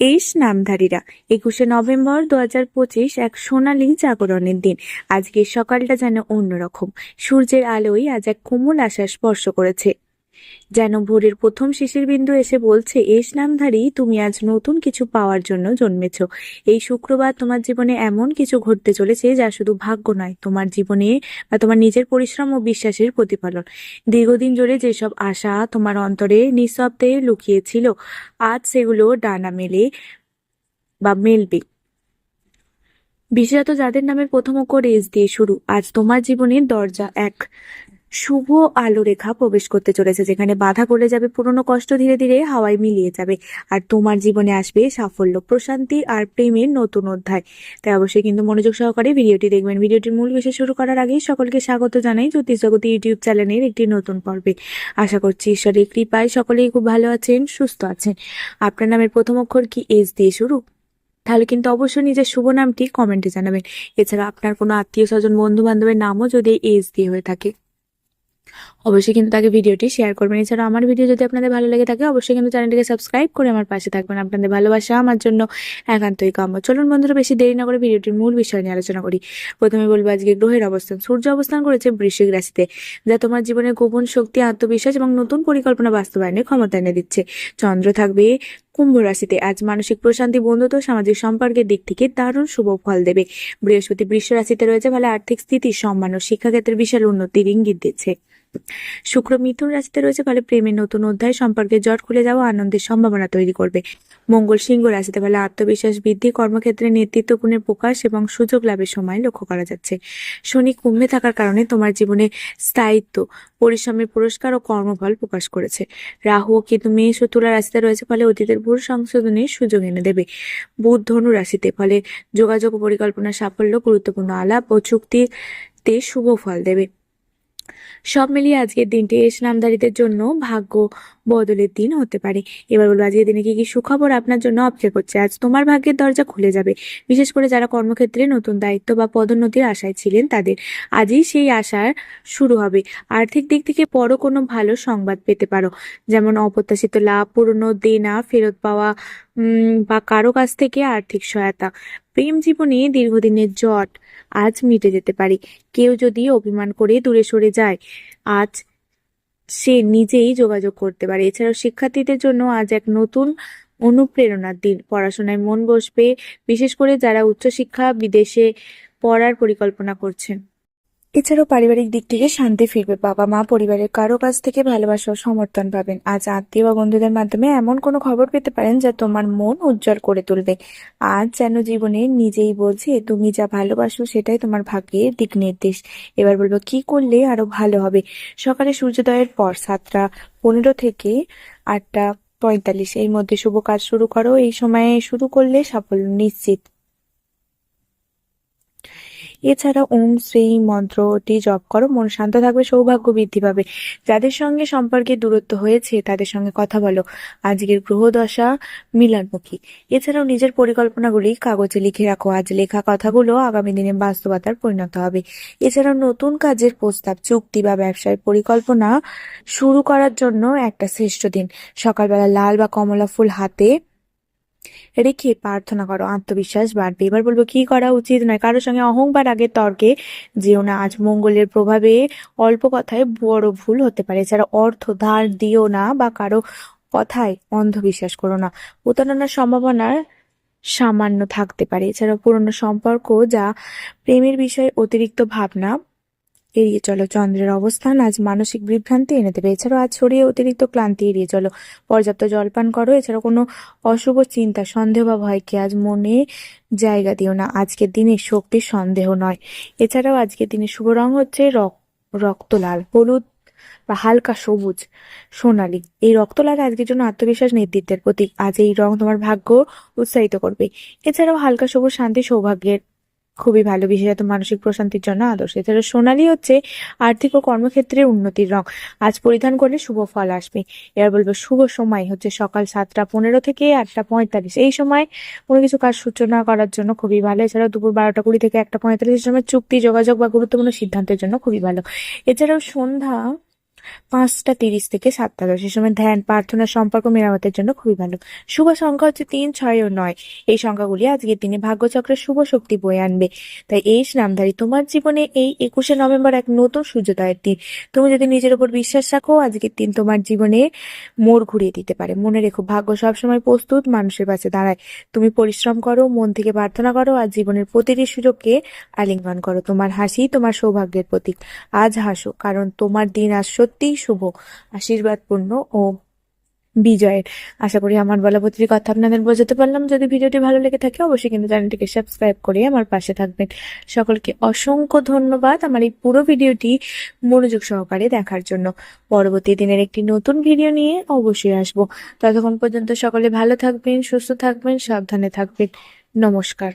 এইস নামধারীরা। একুশে নভেম্বর দু হাজার পঁচিশ এক সোনালি জাগরণের দিন। আজকের সকালটা যেন অন্যরকম। সূর্যের আলোয় আজ এক কোমল আশা স্পর্শ করেছে। যেন ভোরের প্রথম শিশির বিন্দু এসে বলছে, এস নামধারী, তুমি আজ নতুন কিছু পাওয়ার জন্য জন্মেছ। এই শুক্রবার তোমার জীবনে এমন কিছু ঘটতে চলেছে যা শুধু ভাগ্য নয়, তোমার জীবনে বা তোমার নিজের পরিশ্রম ও বিশ্বাসের প্রতিফলন। দীর্ঘদিন জুড়ে যেসব আশা তোমার অন্তরে নিঃশব্দে লুকিয়েছিল, আজ সেগুলো ডানা মেলে বা মেলবে। বিশেষত যাদের নামের প্রথম অক্ষর এস দিয়ে শুরু, আজ তোমার জীবনের দরজা এক। শুভ আলো রেখা প্রবেশ করতে চলেছে, যেখানে বাধা পড়ে যাবে পুরনো কষ্ট ধীরে ধীরে হাওয়ায় মিলিয়ে যাবে। আর তোমার জীবনে আসবে সাফল্য, প্রশান্তি আর প্রেমের নতুন অধ্যায়। তাই অবশ্যই কিন্তু মনোযোগ সহকারে ভিডিওটি দেখবেন। ভিডিওটির মূল বিষয় শুরু করার আগেই সকলকে স্বাগত জানাই জ্যোতিষ জগতি ইউটিউব চ্যানেলের একটি নতুন পর্বে। আশা করছি ঈশ্বরের কৃপায় সকলেই খুব ভালো আছেন, সুস্থ আছেন। আপনার নামের প্রথম অক্ষর কি? এস দিয়ে শুরু। তাহলে কিন্তু অবশ্যই নিজের শুভ নামটি কমেন্টে জানাবেন। এছাড়া আপনার কোনো আত্মীয় স্বজন বন্ধু বান্ধবের নামও যদি এস দিয়ে হয়ে থাকে। অবশ্যই কিন্তু তাকে ভিডিওটি শেয়ার করবেন। এছাড়া আমার ভিডিও যদি আপনাদের ভালো লেগে থাকে, অবশ্যই কিন্তু চ্যানেলটিকে সাবস্ক্রাইব করে আমার পাশে থাকবেন। আপনাদের ভালোবাসা আমার জন্য একান্তই কাম্য। চলুন বন্ধুরা, বেশি দেরি না করে ভিডিওটির মূল বিষয় নিয়ে আলোচনা করি। প্রথমে বলব, আজকে গ্রহের অবস্থান। সূর্য অবস্থান করেছে বৃশ্চিক রাশিতে, যা তোমার জীবনের গোপন শক্তি, আত্মবিশ্বাস এবং নতুন পরিকল্পনা বাস্তবায়নের ক্ষমতা এনে দিচ্ছে। চন্দ্র থাকবে কুম্ভ রাশিতে, আজ মানসিক প্রশান্তি, বন্ধুত্ব, সামাজিক সম্পর্কের দিক থেকে দারুণ শুভ ফল দেবে। বৃহস্পতি বৃষ রাশিতে রয়েছে, ফলে আর্থিক স্থিতি, সম্মান ও শিক্ষাক্ষেত্রে বিশাল উন্নতির ইঙ্গিত দিচ্ছে। শুক্র মিথুন রাশিতে রয়েছে ফলে প্রেমের নতুন অধ্যায় সম্পর্কে জট খুলে যাওয়া, আনন্দের সম্ভাবনা তৈরি করবে। মঙ্গল সিংহ রাশিতে ফলে আত্মবিশ্বাস বৃদ্ধি, কর্মক্ষেত্রে নেতৃত্ব গুণের প্রকাশ এবং সুযোগ লাভের সময় লক্ষ্য করা যাচ্ছে। শনি কুম্ভে থাকার কারণে তোমার জীবনে স্থায়িত্ব, পরিশ্রমের পুরস্কার ও কর্মফল প্রকাশ করেছে। রাহু কিন্তু মেষ ও তুলা রাশিতে রয়েছে ফলে অতীতের ভুল সংশোধনের সুযোগ এনে দেবে। বুধ ধনু রাশিতে ফলে যোগাযোগ পরিকল্পনা সাফল্য গুরুত্বপূর্ণ আলাপ ও চুক্তিতে শুভ ফল দেবে। সব মিলিয়ে আজকের দিনটি এস নামধারীদের জন্য ভাগ্য বদলের দিন হতে পারে। এবার বলব, আজকের দিনে কি কি সুখবর আপনার জন্য অপেক্ষা করছে? আজ তোমার ভাগ্যের দরজা খুলে যাবে। বিশেষ করে যারা কর্মক্ষেত্রে নতুন দায়িত্ব বা পদোন্নতির আশায় ছিলেন, তাদের আজই সেই আশার শুরু হবে। আর্থিক দিক থেকে বড় কোনো ভালো সংবাদ পেতে পারো। যেমন অপ্রত্যাশিত লাভ, পুরনো দেনা ফেরত পাওয়া বা কারও কাছ থেকে আর্থিক সহায়তা। প্রেম জীবনে দীর্ঘদিনের জট আজ মিটে যেতে পারে। কেউ যদি অভিমান করে দূরে সরে যায়, আজ সে নিজেই যোগাযোগ করতে পারে। এছাড়াও শিক্ষার্থীদের জন্য আজ এক নতুন অনুপ্রেরণার দিন। পড়াশোনায় মন বসবে, বিশেষ করে যারা উচ্চশিক্ষা বিদেশে পড়ার পরিকল্পনা করছেন এছাড়াও পারিবারিক দিক থেকে শান্তি ফিরবে। বাবা মা পরিবারের কারও কাছ থেকে ভালোবাসা ও সমর্থন পাবেন। আজ আত্মীয় বা বন্ধুদের মাধ্যমে এমন কোনো খবর পেতে পারেন যা তোমার মন উজ্জ্বল করে তুলবে। আজ যেন জীবনে নিজেই বলছে, তুমি যা ভালোবাসো সেটাই তোমার ভাগ্যের দিক নির্দেশ। এবার বলব, কি করলে আরও ভালো হবে? সকালে সূর্যোদয়ের পর সাতটা পনেরো থেকে আটটা পঁয়তাল্লিশ এর মধ্যে শুভ কাজ শুরু করো। এই সময়ে শুরু করলে সাফল্য নিশ্চিত। এছাড়া ওম শ্রী মন্ত্রটি জপ করো, মন শান্ত থাকবে, সৌভাগ্য বৃদ্ধি পাবে। যাদের সঙ্গে সম্পর্কে দূরত্ব হয়েছে, তাদের সঙ্গে কথা বলো। আজকের গ্রহ দশা মিলনমুখী। এছাড়াও নিজের পরিকল্পনাগুলি কাগজে লিখে রাখো। আজ লেখা কথাগুলো আগামী দিনে বাস্তবতার পরিণত হবে। এছাড়াও নতুন কাজের প্রস্তাব, চুক্তি বা ব্যবসায় পরিকল্পনা শুরু করার জন্য একটা শ্রেষ্ঠ দিন। সকালবেলা লাল বা কমলা ফুল হাতে রেখে প্রার্থনা করো, আত্মবিশ্বাস বাড়বে। এবার বলব, কি করা উচিত নয়। কারোর সঙ্গে অহং আগে তর্কে, যেও না, আজ মঙ্গলের প্রভাবে অল্প কথায় বড় ভুল হতে পারে। এছাড়া অর্থ ধার দিও না বা কারও কথায় অন্ধবিশ্বাস করো না। প্রতারণার সম্ভাবনার সামান্য থাকতে পারে। এছাড়া পুরনো সম্পর্ক যা প্রেমের বিষয়ে অতিরিক্ত ভাবনা এড়িয়ে চলো। চন্দ্রের অবস্থান আজ মানসিক বিভ্রান্তি এনে দেবে। এছাড়াও আজ শরীরে অতিরিক্ত ক্লান্তি এড়িয়ে চলো। পর্যাপ্ত জলপান করো। এছাড়া কোনো অশুভ চিন্তা, সন্দেহ বা ভয়কে আজ মনে জায়গা দিও না? আজকের দিনে শক্তির সন্দেহ নয়। এছাড়াও আজকের দিনে শুভ রং হচ্ছে রক- রক্ত লাল হলুদ বা হালকা সবুজ, সোনালী। এই রক্ত লাল আজকের জন্য আত্মবিশ্বাস নেতৃত্বের প্রতীক। আজ এই রং তোমার ভাগ্য উৎসাহিত করবে। এছাড়াও হালকা সবুজ শান্তি সৌভাগ্যের খুবই ভালো বিশেষত মানসিক প্রশান্তির জন্য আদর্শ। এছাড়া সোনালি হচ্ছে আর্থিক ও কর্মক্ষেত্রে উন্নতির রং। আজ পরিধান করলে শুভ ফল আসবে। এবার বলব, শুভ সময় হচ্ছে সকাল সাতটা পনেরো থেকে আটটা পঁয়তাল্লিশ। এই সময় কোনো কিছু কাজ সূচনা করার জন্য খুবই ভালো। এছাড়াও দুপুর বারোটা কুড়ি থেকে একটা পঁয়তাল্লিশ সময় চুক্তি, যোগাযোগ বা গুরুত্বপূর্ণ সিদ্ধান্তের জন্য খুবই ভালো। এছাড়াও সন্ধ্যা পাঁচটা তিরিশ থেকে সাতটা দশ। এই সময় ধ্যান, প্রার্থনা, সম্পর্ক মেরামতের জন্য খুবই ভালো। শুভ সংখ্যা হচ্ছে তিন, ছয় ও নয়। এই সংখ্যাগুলি আজকের দিনে ভাগ্যচক্রের শুভ শক্তি বয়ে আনবে। তাই এই নামধারী তোমার জীবনে এই একুশে নভেম্বর এক নতুন সূর্যোদয়ের দিন। তুমি যদি নিজের উপর বিশ্বাস রাখো, আজকের দিন তোমার জীবনে মোড় ঘুরিয়ে দিতে পারে। মনে রেখো, ভাগ্য সবসময় প্রস্তুত, মানুষের পাশে দাঁড়ায়। তুমি পরিশ্রম করো, মন থেকে প্রার্থনা করো, আর জীবনের প্রতিটি সুযোগকে আলিঙ্গন করো। তোমার হাসি তোমার সৌভাগ্যের প্রতীক। আজ হাসো, কারণ তোমার দিন আজ সত্যিই শুভ। আশীর্বাদপূর্ণ ও বিজয়ের। আশা করি আমার বলা প্রতিটি কথা আপনাদের বোঝাতে পারলাম। যদি ভিডিওটি ভালো লেগে থাকে, অবশ্যই কিন্তু চ্যানেলটিকে সাবস্ক্রাইব করে আমার পাশে থাকবেন। সকলকে অসংখ্য ধন্যবাদ আমার এই পুরো ভিডিওটি মনোযোগ সহকারে দেখার জন্য। পরবর্তী দিনের একটি নতুন ভিডিও নিয়ে অবশ্যই আসব। ততক্ষণ পর্যন্ত সকলে ভালো থাকবেন, সুস্থ থাকবেন, সাবধানে থাকবেন। নমস্কার।